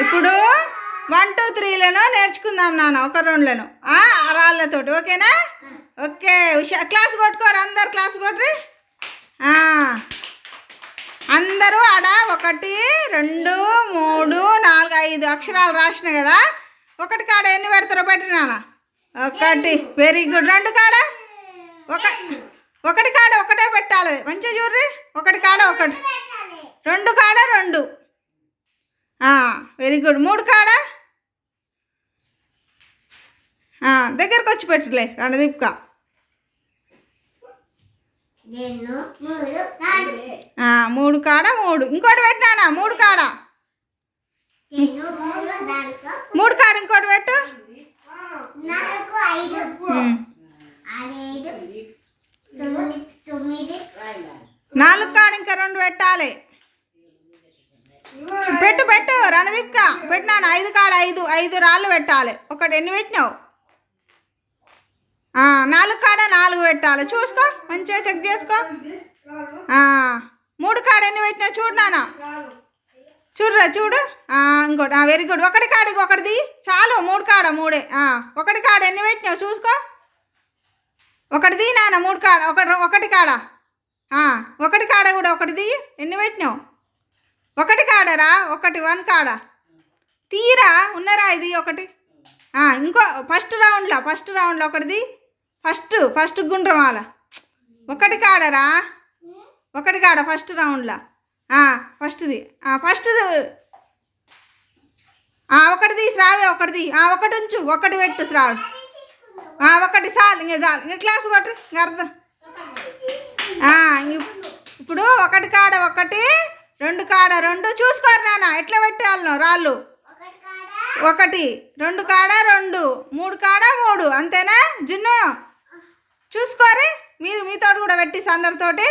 ఇప్పుడు one two త్రీలను నేర్చుకుందాం నాన్న ఒక రెండులను. రాళ్ళతోటి ఓకేనా? ఓకే ఉషా క్లాస్ కొట్టుకోరు అందరు క్లాస్ కొట్టురి అందరూ ఆడ ఒకటి రెండు మూడు నాలుగు ఐదు అక్షరాలు రాసిన కదా ఒకటి కాడ ఎన్ని పెడతారో పెట్టినా ఒకటి వెరీ గుడ్ రెండు కాడ? ఒక ఒకటి కాడ ఒకటే పెట్టాలి. మంచిగా చూడ్రి. ఒకటి కాడ ఒకటి. రెండు కాడ రెండు. వెరీ గుడ్ మూడు కాడ? దగ్గరకు వచ్చి పెట్టులే రణదీప్క రెండు మూడు కాడ? మూడు ఇంకోటి పెట్టినానా మూడు కాడ? మూడు కాడ ఇంకోటి పెట్టు. నాలుగు కాడ ఇంకా రెండు పెట్టాలి. పెట్టు పెట్టు రణదీప్క. పెట్టినాను ఐదు కాడ ఐదు ఐదు రాళ్ళు పెట్టాలి. ఒకటి ఎన్ని పెట్టినావు? నాలుగు కాడ నాలుగు పెట్టాలి. చూసుకో మంచిగా చెక్ చేసుకో. మూడు కాడ ఎన్ని పెట్టినావు చూడు నాన్న. చూడురా చూడు. ఇంకోటి వెరీ గుడ్ ఒకటి కాడ ఒకటిది చాలు మూడు కాడ మూడే. ఒకటి కాడ ఎన్ని పెట్టినావు చూసుకో. ఒకటిది నాన్న మూడు కాడ ఒకటి ఒకటి కాడ. ఒకటి కాడ కూడా ఒకటిది ఎన్ని పెట్టినావు? ఒకటి కాడరా? ఒకటి వన్ కాడ. తీరా? ఉన్నరా ఇది ఒకటి? ఇంకో ఫస్ట్ రౌండ్లో ఫస్ట్ రౌండ్లో ఒకటిది. ఫస్ట్ ఫస్ట్ గుండ్రమాల. ఒకటి కాడరా? ఒకటి కాడ ఫస్ట్ రౌండ్లో. ఫస్ట్ది. ఫస్ట్ది. ఒకటిది శ్రావే ఒకటిది. ఒకటి ఉంచు ఒకటి పెట్టు శ్రావ్య. ఒకటి చాలు ఇంక చాలు ఇంకా క్లాస్ కొట్టు ఇంకా అర్థం. ఇప్పుడు ఒకటి కాడ ఒకటి. రెండు కాడ రెండు చూసుకోరు నాన్న. ఎట్లా పెట్టాలను రాళ్ళు. ఒకటి రెండు కాడ రెండు. మూడు కాడ మూడు. అంతేనా? జున్ను? చూసుకోరి. మీరు మీతో కూడా పెట్టి అందరితోటి.